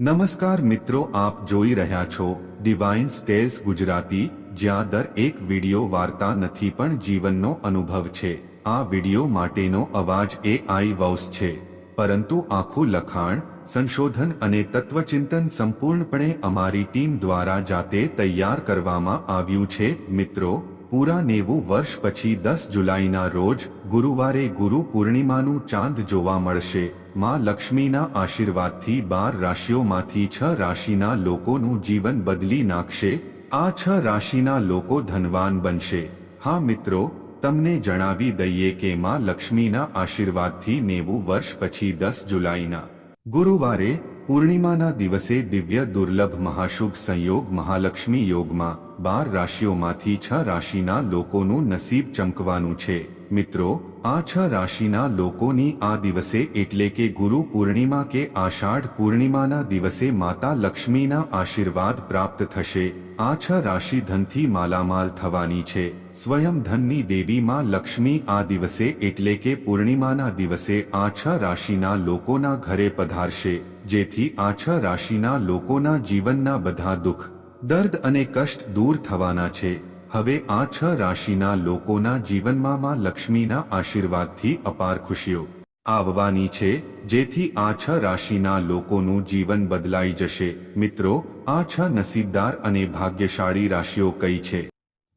નમસ્કાર મિત્રો, આપ જોઈ રહ્યા છો ડિવાઇન સ્ટેઝ ગુજરાતી, જ્યાં દર એક વિડિયો વાર્તા નથી પણ જીવનનો અનુભવ છે. આ વિડિયો માટેનો અવાજ એ આઈ વોસ છે. પરંતુ આખું લખાણ, સંશોધન અને તત્વચિંતન સંપૂર્ણપણે અમારી ટીમ દ્વારા જાતે તૈયાર કરવામાં આવ્યું છે. મિત્રો પૂરા નેવું વર્ષ પછી દસ જુલાઈના રોજ ગુરુવારે ગુરુ પૂર્ણિમાનું ચાંદ જોવા મળશે. માં લક્ષ્મીના આશીર્વાદથી બાર રાશિઓમાંથી છ રાશિના લોકોનું જીવન બદલી નાખશે. આ છ રાશિના લોકો ધનવાન બનશે. હા મિત્રો, તમને જણાવી દઈએ કે માં લક્ષ્મીના આશીર્વાદથી નેવું વર્ષ પછી દસ જુલાઈના ગુરુવારે પૂર્ણિમાના દિવસે દિવ્ય દુર્લભ મહાશુભ સંયોગ મહાલક્ષ્મી યોગમાં બાર રાશિઓમાંથી છ રાશિના લોકોનું નસીબ ચમકવાનું છે. મિત્રો, આ છ રાશિના લોકોની આ દિવસે એટલે કે ગુરુ પૂર્ણિમા કે આષાઢ પૂર્ણિમાના દિવસે માતા લક્ષ્મીના આશીર્વાદ પ્રાપ્ત થશે. આ છ રાશિ ધનથી માલામાલ થવાની છે. સ્વયં ધનની દેવી માં લક્ષ્મી આ દિવસે એટલે કે પૂર્ણિમાના દિવસે આ છ રાશિના લોકોના ઘરે પધારશે. જેથી આ છ રાશિના લોકોના જીવનના બધા દુઃખ દર્દ અને કષ્ટ દૂર થવાના છે. હવે આ છ રાશિના લોકોના જીવનમાં માં લક્ષ્મીના આશીર્વાદથી અપાર ખુશીઓ આવવાની છે, જેથી આ છ રાશિના લોકોનું જીવન બદલાઈ જશે. મિત્રો, આ છ નસીબદાર અને ભાગ્યશાળી રાશિઓ કઈ છે?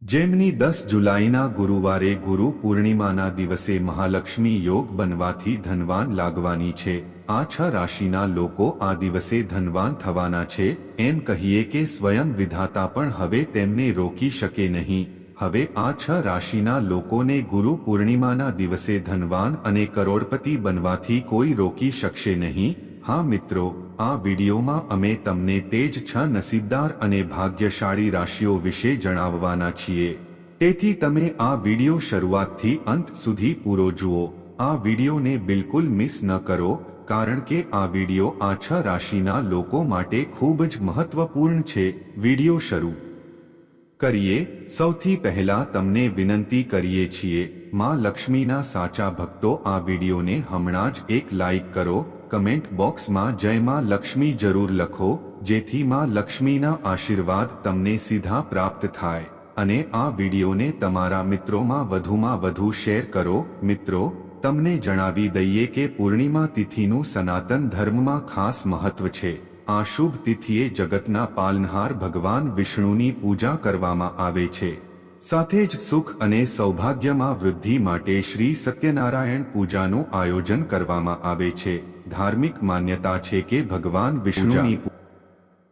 જેમની દસ જુલાઈના ગુરુવારે ગુરુ પૂર્ણિમાના દિવસે મહાલક્ષ્મી યોગ બનવાથી ધનવાન લાગવાની છે. આ છ રાશિના લોકો આ દિવસે ધનવાન થવાના છે. એમ કહીએ કે સ્વયં વિધાતા પણ હવે તેમને રોકી શકે નહીં. હવે આ છ રાશિના લોકોને ગુરુ પૂર્ણિમાના દિવસે ધનવાન અને કરોડપતિ બનવાથી કોઈ રોકી શકશે નહીં. હા મિત્રો, આ વિડીયોમાં અમે તમને તે જ છ નસીબદાર અને ભાગ્યશાળી રાશિઓ વિશે જણાવવાના છીએ. તેથી તમે આ વીડિયો શરૂઆતથી અંત સુધી પૂરો જુઓ. આ વિડીયોને બિલકુલ મિસ ન કરો, કારણ કે આ વીડિયો આ છ રાશિના લોકો માટે ખૂબ જ મહત્વપૂર્ણ છે. વીડિયો શરૂ કરીએ. સૌથી પહેલા તમને વિનંતી કરીએ છીએ, માં લક્ષ્મીના સાચા ભક્તો આ વિડીયોને હમણાં જ એક લાઈક કરો કમેન્ટ બોક્સમાં જય માં લક્ષ્મી જરૂર લખો, જેથી માં લક્ષ્મીના આશીર્વાદ તમને સીધા પ્રાપ્ત થાય. અને આ વિડીયોને તમારા મિત્રોમાં વધુમાં વધુ શેર કરો. મિત્રો, તમને જણાવી દઈએ કે પૂર્ણિમા તિથિનું સનાતન ધર્મમાં ખાસ મહત્વ છે. આ શુભ તિથિએ જગતના પાલનહાર ભગવાન વિષ્ણુની પૂજા કરવામાં આવે છે. સાથે જ સુખ અને સૌભાગ્યમાં વૃદ્ધિ માટે શ્રી સત્યનારાયણ પૂજાનું આયોજન કરવામાં આવે છે. ધાર્મિક માન્યતા છે કે ભગવાન વિષ્ણુની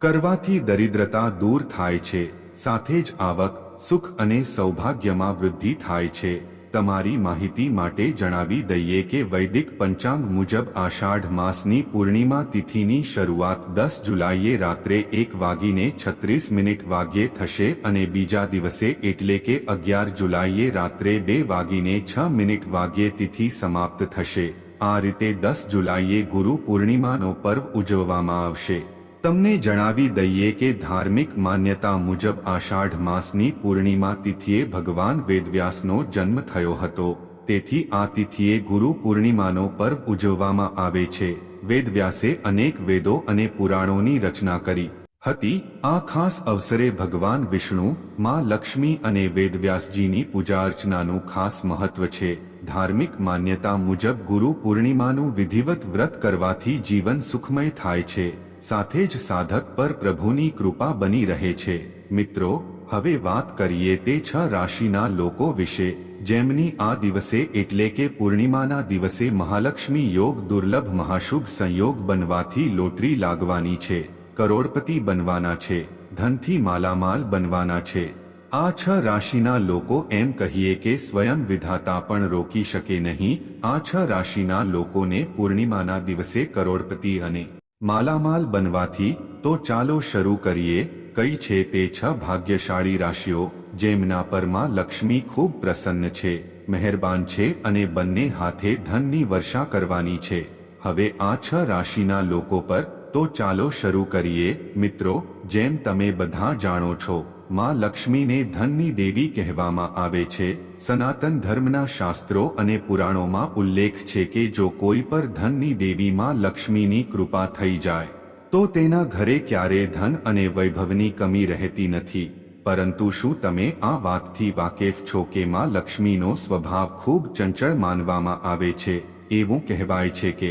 કરવાથી દરિદ્રતા દૂર થાય છે સાથે જ આવક સુખ અને સૌભાગ્યમાં વૃદ્ધિ થાય છે. તમારી માહિતી માટે જણાવી દઈએ કે વૈદિક પંચાંગ મુજબ આષાઢ માસની પૂર્ણિમા તિથિની શરૂઆત દસ જુલાઈએ રાત્રે એક વાગીને છત્રીસ મિનિટ વાગ્યે થશે અને બીજા દિવસે એટલે કે અગિયાર જુલાઈએ રાત્રે બે વાગીને છ મિનિટ વાગ્યે તિથિ સમાપ્ત થશે. આ રીતે દસ જુલાઈએ ગુરુ પૂર્ણિમાનો પર્વ ઉજવવામાં આવશે. તમને જણાવી દઈએ કે ધાર્મિક માન્યતા મુજબ આષાઢ માસની પૂર્ણિમા તિથિએ ભગવાન વેદવ્યાસનો જન્મ થયો હતો. તેથી આ તિથિએ ગુરુ પૂર્ણિમાનો પર્વ ઉજવવામાં આવે છે. વેદવ્યાસે અનેક વેદો અને પુરાણોની રચના કરી હતી. આ ખાસ અવસરે ભગવાન વિષ્ણુ, માં લક્ષ્મી અને વેદવ્યાસજીની પૂજા અર્ચનાનું ખાસ મહત્વ છે. ધાર્મિક માન્યતા મુજબ ગુરુ પૂર્ણિમાનું વિધિવત વ્રત કરવાથી જીવન સુખમય થાય છે. સાથે જ સાધક પર પ્રભુની કૃપા બની રહે છે. મિત્રો, હવે વાત કરીએ તે છ રાશિના લોકો વિશે. જેમની આ દિવસે એટલે કે પૂર્ણિમાના દિવસે મહાલક્ષ્મી યોગ, દુર્લભ મહાશુભ સંયોગ બનવાથી લોટરી લાગવાની છે. કરોડપતિ બનવાના છે. ધનથી માલામાલ બનવાના છે. આ છ રાશિના લોકો એમ કહીએ કે સ્વયં વિધાતા પણ રોકી શકે નહીં. આ છ રાશિના લોકોને પૂર્ણિમાના દિવસે કરોડપતિ અને માલામાલ બનવાથી તો ચાલો શરૂ કરીએ. કઈ છે તે છ ભાગ્યશાળી રાશિઓ જેમના પરમાં લક્ષ્મી ખૂબ પ્રસન્ન છે, મહેરબાન છે અને બંને હાથે ધનની વર્ષા કરવાની છે. હવે આ છ રાશિના લોકો પર તો ચાલો શરૂ કરીએ. મિત્રો, જેમ તમે બધા જાણો છો માં લક્ષ્મીને ધનની દેવી કહેવામાં આવે છે. સનાતન ધર્મના શાસ્ત્રો અને પુરાણોમાં ઉલ્લેખ છે કે જો કોઈ પર ધનની દેવી માં લક્ષ્મીની કૃપા થઈ જાય, તો તેના ઘરે ક્યારે ધન અને વૈભવની કમી રહેતી નથી. પરંતુ શું તમે આ વાતથી વાકેફ છો કે માં લક્ષ્મીનો સ્વભાવ ખૂબ ચંચળ માનવામાં આવે છે? એવું કહેવાય છે કે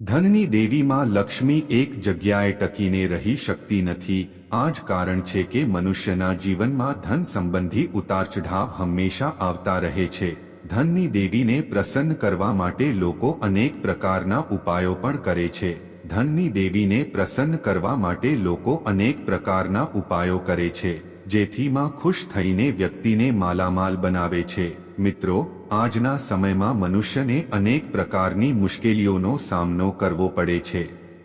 ધનની દેવીમાં લક્ષ્મી એક જગ્યાએ ટકીને રહી શકતી નથી. આ જ કારણ છે કે મનુષ્યના જીવનમાં ધન સંબંધી ઉતાર ચઢાવ હંમેશા આવતા રહે છે. ધનની દેવીને પ્રસન્ન કરવા માટે લોકો અનેક પ્રકારના ઉપાયો પણ કરે છે. ધનની દેવીને પ્રસન્ન કરવા માટે લોકો અનેક પ્રકારના ઉપાયો કરે છે જેથી માં ખુશ થઈને વ્યક્તિને માલામાલ બનાવે છે. મિત્રો, આજના સમયમાં મનુષ્યને અનેક પ્રકારની મુશ્કેલીઓનો સામનો કરવો પડે છે.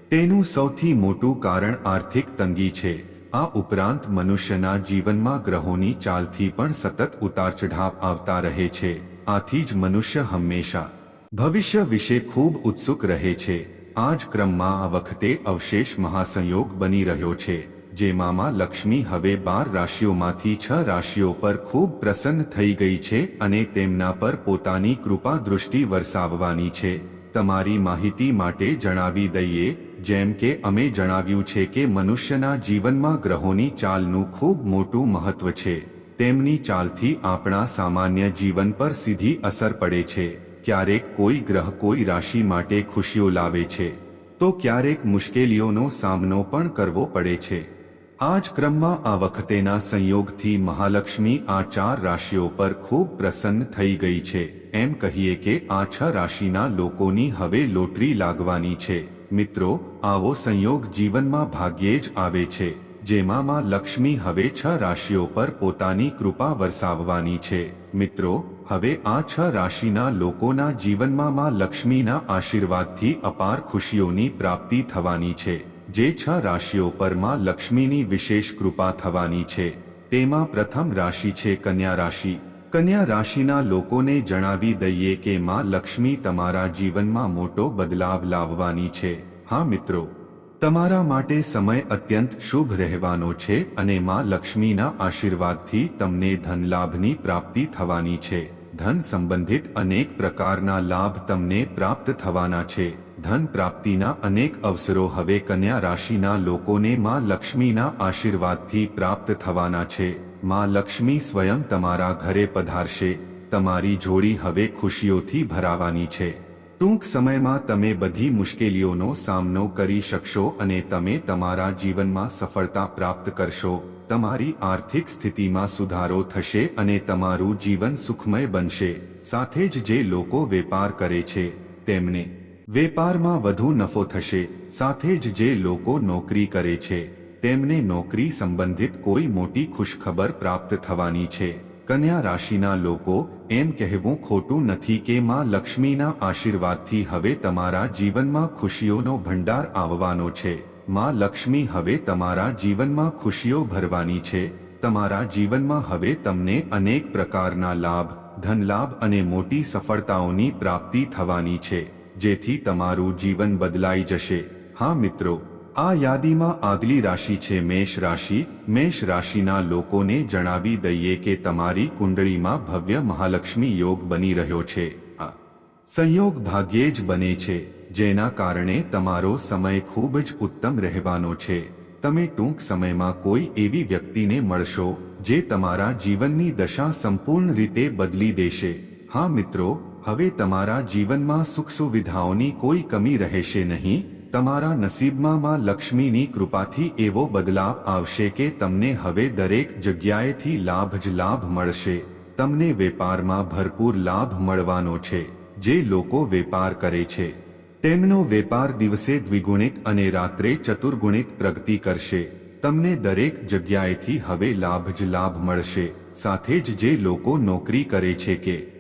તેનું સૌથી મોટું કારણ આર્થિક તંગી છે. આ ઉપરાંત મનુષ્યના જીવનમાં ગ્રહોની ચાલથી પણ સતત ઉતાર ચઢાવ આવતા રહે છે. આથી જ મનુષ્ય હંમેશા ભવિષ્ય વિશે ખૂબ ઉત્સુક રહે છે. આ જ ક્રમમાં આ વખતે અવશેષ મહાસંયોગ બની રહ્યો છે. જેમાં લક્ષ્મી હવે બાર રાશિઓમાંથી છ રાશિઓ પર ખૂબ પ્રસન્ન થઈ ગઈ છે અને તેમના પર પોતાની કૃપા દૃષ્ટિ વરસાવવાની છે. તમારી માહિતી માટે જણાવી દઈએ, જેમ કે અમે જણાવ્યું છે કે મનુષ્યના જીવનમાં ગ્રહોની ચાલનું ખૂબ મોટું મહત્વ છે. તેમની ચાલથી આપણા સામાન્ય જીવન પર સીધી અસર પડે છે. ક્યારેક કોઈ ગ્રહ કોઈ રાશિ માટે ખુશીઓ લાવે છે. તો ક્યારેક મુશ્કેલીઓનો સામનો પણ કરવો પડે છે. આ ક્રમમાં આ વખતેના સંયોગથી મહાલક્ષ્મી આ ચાર રાશિઓ પર ખૂબ પ્રસન્ન થઈ ગઈ છે. એમ કહીએ કે આ છ રાશિના લોકોની હવે લોટરી લાગવાની છે. મિત્રો, આવો સંયોગ જીવનમાં ભાગ્યે જ આવે છે. જેમાં માં લક્ષ્મી હવે છ રાશિઓ પર પોતાની કૃપા વરસાવવાની છે. મિત્રો, હવે આ છ રાશિના લોકોના જીવનમાં માં લક્ષ્મીના આશીર્વાદથી અપાર ખુશીઓની પ્રાપ્તિ થવાની છે. જે છ રાશિઓ પરમાં લક્ષ્મીની વિશેષ કૃપા થવાની છે. તેમાં પ્રથમ રાશિ છે કન્યા રાશિ. કન્યા રાશિના લોકોને જણાવી દઈએ કે માં લક્ષ્મી તમારા જીવનમાં મોટો બદલાવ લાવવાની છે. હા મિત્રો, તમારા માટે સમય અત્યંત શુભ રહેવાનો છે અને માં લક્ષ્મીના આશીર્વાદથી તમને ધનલાભની પ્રાપ્તિ થવાની છે. ધન સંબંધિત અનેક પ્રકારના લાભ તમને પ્રાપ્ત થવાના છે. ધન પ્રાપ્તિના અનેક અવસરો હવે કન્યા રાશિના લોકોને માં લક્ષ્મીના આશીર્વાદથી પ્રાપ્ત થવાના છે. માં લક્ષ્મી સ્વયં તમારા ઘરે પધારશે. તમારી જોડી હવે ખુશીઓથી ભરાવાની છે. ટૂંક સમયમાં તમે બધી મુશ્કેલીઓનો સામનો કરી શકશો અને તમે તમારા જીવનમાં સફળતા પ્રાપ્ત કરશો. તમારી આર્થિક સ્થિતિમાં સુધારો થશે અને તમારું જીવન સુખમય બનશે. સાથે જ જે લોકો વેપાર કરે છે, તેમને વેપારમાં વધુ નફો થશે, સાથે જ જે લોકો નોકરી કરે છે, તેમને નોકરી સંબંધિત કોઈ મોટી ખુશખબર પ્રાપ્ત થવાની છે. કન્યા રાશિના લોકો, એમ કહેવું ખોટું નથી કે માં લક્ષ્મીના આશીર્વાદથી હવે તમારા જીવનમાં ખુશીઓનો ભંડાર આવવાનો છે. માં લક્ષ્મી હવે તમારા જીવનમાં ખુશીઓ ભરવાની છે. તમારા જીવનમાં હવે તમને અનેક પ્રકારના લાભ, ધનલાભ અને મોટી સફળતાઓની પ્રાપ્તિ થવાની છે. જેથી તમારું જીવન બદલાઈ જશે. હા મિત્રો, આ યાદીમાં આગલી રાશિ છે મેષ રાશિ. મેષ રાશિના લોકોને જણાવી દઈએ કે તમારી કુંડળીમાં ભવ્ય મહાલક્ષ્મી યોગ બની રહ્યો છે. આ સંયોગ ભાગ્યે જ બને છે, જેના કારણે તમારો સમય ખૂબ જ ઉત્તમ રહેવાનો છે. તમે ટૂંક સમયમાં કોઈ એવી વ્યક્તિને મળશો, જે તમારા જીવનની દશા સંપૂર્ણ રીતે બદલી દેશે. હા મિત્રો હવે તમારા જીવનમાં સુખ સુવિધાઓની કોઈ કમી રહેશે નહીં, તમારા નસીબમાં માં લક્ષ્મીની કૃપાથી એવો બદલાવ આવશે કે તમને હવે દરેક જગ્યાએથી લાભ જ લાભ મળશે. તમને વેપારમાં ભરપૂર લાભ મળવાનો છે, જે લોકો વેપાર કરે છે. તેમનો વેપાર દિવસે દ્વિગુણિત અને રાત્રે ચતુર્ગુણિત પ્રગતિ કરશે. તમને દરેક જગ્યાએથી હવે લાભ જ લાભ મળશે, સાથે જ જે લોકો નોકરી કરે છે કે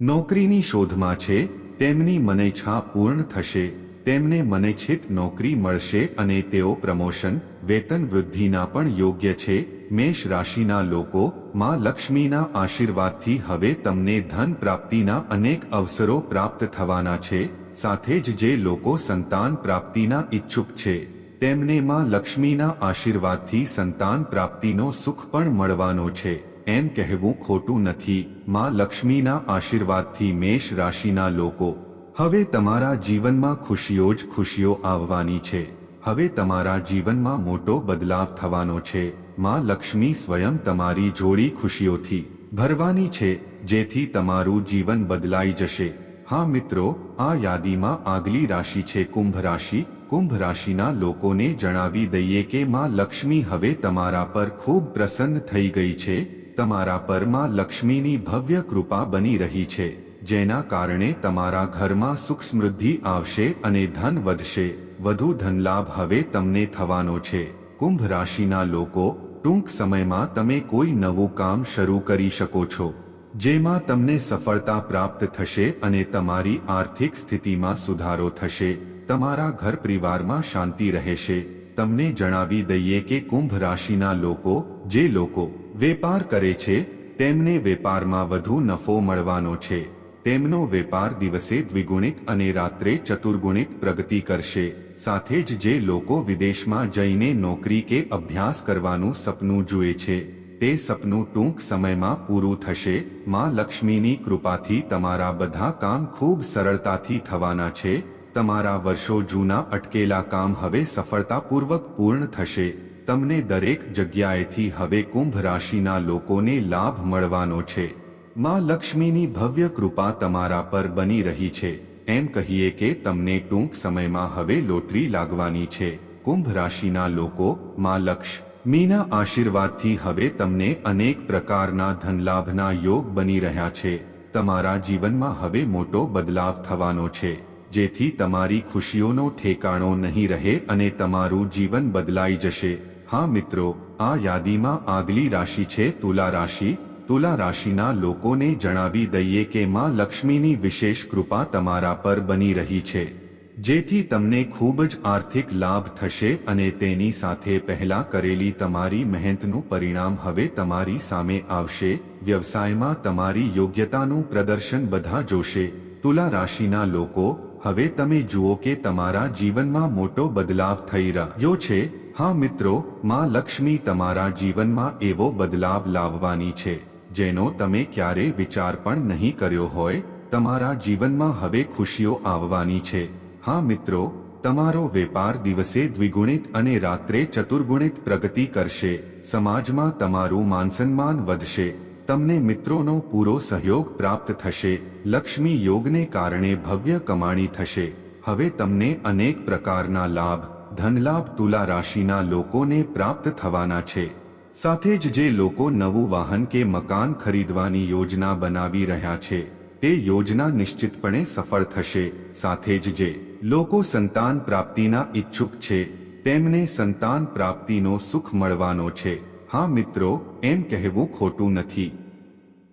નોકરીની શોધમાં છે, તેમની મનેચ્છા પૂર્ણ થશે, તેમને મનેચ્છિત નોકરી મળશે અને તેઓ પ્રમોશન, વેતન વૃદ્ધિના પણ યોગ્ય છે, મેષ રાશિના લોકો, માં લક્ષ્મીના આશીર્વાદથી હવે તમને ધન પ્રાપ્તિના અનેક અવસરો પ્રાપ્ત થવાના છે, સાથે જ જે લોકો સંતાન પ્રાપ્તિના ઈચ્છુક છે, તેમને માં લક્ષ્મીના આશીર્વાદથી સંતાન પ્રાપ્તિનો સુખ પણ મળવાનો છે, એમ કહેવું ખોટું નથી. માં લક્ષ્મીના આશીર્વાદથી મેષ રાશિના લોકો, હવે તમારા જીવનમાં ખુશીઓ જ ખુશીઓ આવવાની છે. હવે તમારા જીવનમાં મોટો બદલાવ થવાનો છે. માં લક્ષ્મી સ્વયં તમારી જોડી ખુશીઓથી ભરવાની છે, જેથી તમારું જીવન બદલાઈ જશે. હા મિત્રો, આ યાદીમાં આગલી રાશિ છે કુંભ રાશિ. કુંભ રાશિના લોકોને જણાવી દઈએ કે માં લક્ષ્મી હવે તમારા પર ખૂબ પ્રસન્ન થઈ ગઈ છે. તમારા પરમાં લક્ષ્મીની ભવ્ય કૃપા બની રહી છે, જેના કારણે તમારા ઘરમાં સુખ સમૃદ્ધિ આવશે અને ધન વધશે. વધુ ધનલાભ હવે તમને થવાનો છે. કુંભ રાશિના લોકો, ટૂંક સમયમાં તમે કોઈ નવું કામ શરૂ કરી શકો છો, જેમાં તમને સફળતા પ્રાપ્ત થશે અને તમારી આર્થિક સ્થિતિમાં સુધારો થશે. તમારા ઘર પરિવારમાં શાંતિ રહેશે. તમને જણાવી દઈએ કે કુંભ રાશિના લોકો, જે લોકો વેપાર કરે છે, તેમને વેપારમાં વધુ નફો મળવાનો છે. તેમનો વેપાર દિવસે દ્વિગુણિત અને રાત્રે ચતુર્ગુણિત પ્રગતિ કરશે. સાથે જ જે લોકો વિદેશમાં જઈને નોકરી કે અભ્યાસ કરવાનું સપનું જુએ છે, તે સપનું ટૂંક સમયમાં પૂરું થશે. માં લક્ષ્મીની કૃપાથી તમારા બધા કામ ખૂબ સરળતાથી થવાના છે. તમારા વર્ષો જૂના અટકેલા કામ હવે સફળતાપૂર્વક પૂર્ણ થશે. તમને દરેક જગ્યાએથી હવે કુંભ રાશિના લોકોને લાભ મળવાનો છે. માં લક્ષ્મીની ભવ્ય કૃપા તમારા પર બની રહી છે. એમ કહીએ કે તમને ટૂંક સમયમાં હવે લોટરી લાગવાની છે. કુંભ રાશિના લોકો, માં લક્ષ્મીના આશીર્વાદથી હવે તમને અનેક પ્રકારના ધનલાભના યોગ બની રહ્યા છે. તમારા જીવનમાં હવે મોટો બદલાવ થવાનો છે. જેથી તમારી ખુશીઓનો ઠેકાણો નહીં રહે અને તમારું જીવન બદલાઈ જશે. હા મિત્રો, આ યાદીમાં આગલી રાશિ છે તુલા રાશિ. તુલા રાશિના લોકોને જણાવી દઈએ કે માં લક્ષ્મીની વિશેષ કૃપા તમારા પર બની રહી છે. જેથી તમને ખૂબ જ આર્થિક લાભ થશે અને તેની સાથે પહેલા કરેલી તમારી મહેનતનું પરિણામ હવે તમારી સામે આવશે. વ્યવસાયમાં તમારી યોગ્યતાનું પ્રદર્શન બધા જોશે. તુલા રાશિના લોકો, હવે તમે જુઓ કે તમારા જીવનમાં મોટો બદલાવ થઈ રહ્યો છે. હા મિત્રો, માં લક્ષ્મી તમારા જીવનમાં એવો બદલાવ લાવવાની છે, જેનો તમે ક્યારે વિચાર પણ નહીં કર્યો હોય, તમારા જીવનમાં હવે ખુશીઓ આવવાની છે. હા મિત્રો, તમારો વેપાર દિવસે દ્વિગુણિત અને રાત્રે ચતુર્ગુણિત પ્રગતિ કરશે, સમાજમાં તમારું માનસન્માન વધશે, તમને મિત્રોનો પૂરો સહયોગ પ્રાપ્ત થશે, લક્ષ્મી યોગને કારણે ભવ્ય કમાણી થશે, હવે તમને અનેક પ્રકારના લાભ ધનલાભ તુલા રાશિના લોકોને પ્રાપ્ત થવાના છે. સાથે જ જે લોકો નવું વાહન કે મકાન ખરીદવાની યોજના બનાવી રહ્યા છે, તે યોજના નિશ્ચિતપણે સફળ થશે. સાથે જ જે લોકો સંતાન પ્રાપ્તિના ઈચ્છુક છે, તેમને સંતાન પ્રાપ્તિનો સુખ મળવાનો છે. હા મિત્રો, એમ કહેવું ખોટું નથી.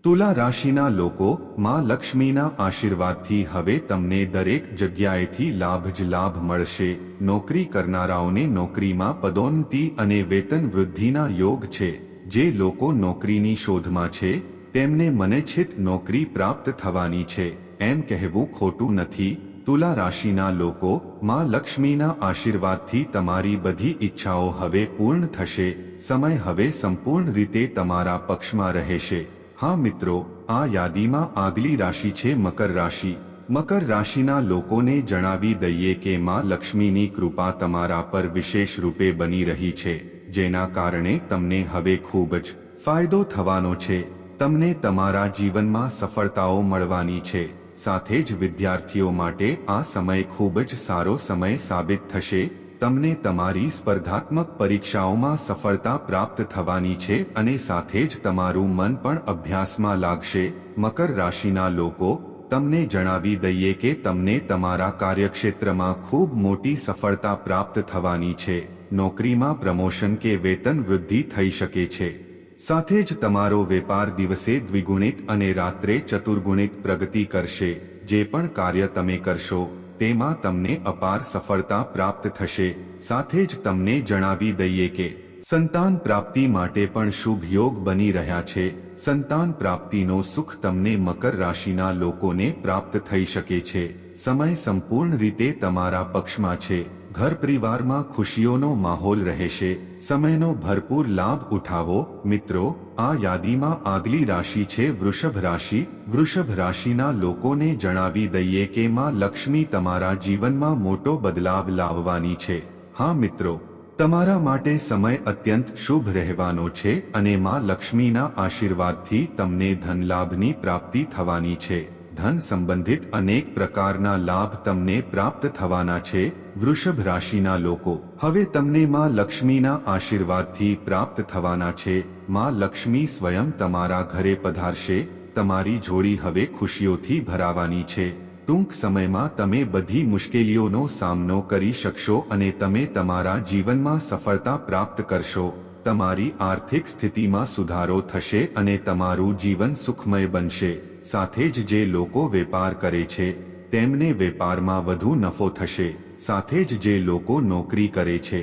તુલા રાશિના લોકો માં લક્ષ્મીના આશીર્વાદથી હવે તમને દરેક જગ્યાએથી લાભ જ લાભ મળશે. નોકરી કરનારાઓને નોકરીમાં પદોન્નતિ અને વેતન વૃદ્ધિના યોગ છે. જે લોકો નોકરીની શોધમાં છે, તેમને મનેચ્છિત નોકરી પ્રાપ્ત થવાની છે. એમ કહેવું ખોટું નથી. તુલા રાશિના લોકો માં લક્ષ્મીના આશીર્વાદથી તમારી બધી ઈચ્છાઓ હવે પૂર્ણ થશે. સમય હવે સંપૂર્ણ રીતે તમારા પક્ષમાં રહેશે. હા મિત્રો, આ યાદીમાં આગલી રાશિ છે મકર રાશિ. મકર રાશિના લોકોને જણાવી દઈએ કે માં લક્ષ્મીની કૃપા તમારા પર વિશેષ રૂપે બની રહી છે, જેના કારણે તમને હવે ખૂબ જ ફાયદો થવાનો છે. તમને તમારા જીવનમાં સફળતાઓ મળવાની છે. સાથે જ વિદ્યાર્થીઓ માટે આ સમય ખૂબ જ સારો સમય સાબિત થશે. તમને તમારી સ્પર્ધાત્મક પરીક્ષાઓમાં સફળતા પ્રાપ્ત થવાની છે અને સાથે જ તમારું મન પણ અભ્યાસમાં લાગશે. મકર રાશિના લોકો, તમને જણાવી દઈએ કે તમને તમારા કાર્યક્ષેત્રમાં ખૂબ મોટી સફળતા પ્રાપ્ત થવાની છે. નોકરીમાં પ્રમોશન કે વેતન વૃદ્ધિ થઈ શકે છે. સાથે જ તમારો વેપાર દિવસે દ્વિગુણિત અને રાત્રે ચતુર્ગુણિત પ્રગતિ કરશે. જે પણ કાર્ય તમે કરશો તેમાં તમને અપાર સફળતા પ્રાપ્ત થશે. સાથે જ તમને જણાવી દઈએ કે, સંતાન પ્રાપ્તિ માટે પણ શુભ યોગ બની રહ્યા છે. સંતાન પ્રાપ્તિનો સુખ તમને મકર રાશિના લોકોને પ્રાપ્ત થઈ શકે છે. સમય સંપૂર્ણ રીતે તમારા પક્ષમાં છે. ઘર પરિવારમાં ખુશીઓનો માહોલ રહેશે. સમયનો ભરપૂર લાભ ઉઠાવો. મિત્રો, આ યાદીમાં આગલી રાશિ છે વૃષભ રાશિ. વૃષભ રાશિના લોકોને જણાવી દઈએ કે માં લક્ષ્મી તમારા જીવનમાં મોટો બદલાવ લાવવાની છે. હા, મિત્રો. તમારા માટે સમય અત્યંત શુભ રહેવાનો છે અને માં લક્ષ્મીના આશીર્વાદથી તમને ધન લાભની પ્રાપ્તિ થવાની છે. ધન સંબંધિત અનેક પ્રકારના લાભ તમને પ્રાપ્ત થવાના છે. વૃષભ રાશિના લોકો, હવે તમને માં લક્ષ્મીના આશીર્વાદથી પ્રાપ્ત થવાના છે. માં લક્ષ્મી સ્વયં તમારા ઘરે પધારશે, તમારી જોડી હવે ખુશીઓથી ભરાવાની છે. ટૂંક સમયમાં તમે બધી મુશ્કેલીઓનો સામનો કરી શકશો અને તમે તમારા જીવનમાં સફળતા પ્રાપ્ત કરશો. તમારી આર્થિક સ્થિતિમાં સુધારો થશે અને તમારું જીવન સુખમય બનશે. સાથે જ જે લોકો વેપાર કરે છે, તેમને વેપારમાં વધુ નફો થશે. સાથે જ જે લોકો નોકરી કરે છે,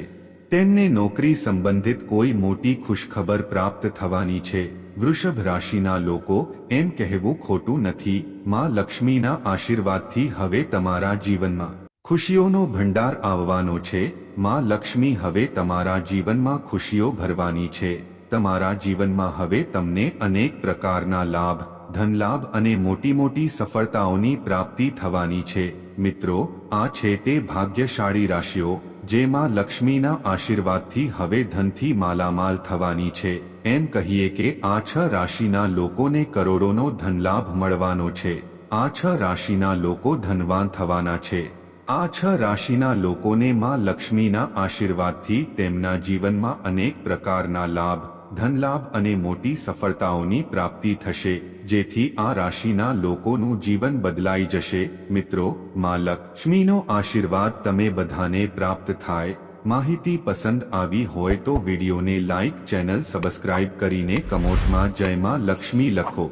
તેમને નોકરી સંબંધિત કોઈ મોટી ખુશખબર પ્રાપ્ત થવાની છે. વૃષભ રાશિના લોકો એમ કહેવું ખોટું નથી, માં લક્ષ્મીના આશીર્વાદથી હવે તમારા જીવનમાં ખુશીઓનો ભંડાર આવવાનો છે. માં લક્ષ્મી હવે તમારા જીવનમાં ખુશીઓ ભરવાની છે. તમારા જીવનમાં હવે તમને અનેક પ્રકારના લાભ, ધનલાભ અને મોટી મોટી સફળતાઓની પ્રાપ્તિ થવાની છે. મિત્રો, આ છે તે ભાગ્યશાળી રાશિઓ, જેમાં લક્ષ્મીના આશીર્વાદથી હવે ધનથી માલામાલ થવાની છે. એમ કહીએ કે આ છ રાશિના લોકોને કરોડોનો ધનલાભ મળવાનો છે. આ છ રાશિના લોકો ધનવાન થવાના છે. આ છ રાશિના લોકોને માં લક્ષ્મીના આશીર્વાદથી તેમના જીવનમાં અનેક પ્રકારના લાભ ધનલાભ અને મોટી સફળતાઓની પ્રાપ્તિ થશે, જેથી આ રાશિના લોકોનું જીવન બદલાઈ જશે. મિત્રો, મા લક્ષ્મીનો આશીર્વાદ તમે બધાને પ્રાપ્ત થાય. માહિતી પસંદ આવી હોય તો વિડીયોને લાઈક, ચેનલ સબસ્ક્રાઇબ કરીને કમોટમાં જય માં લક્ષ્મી લખો.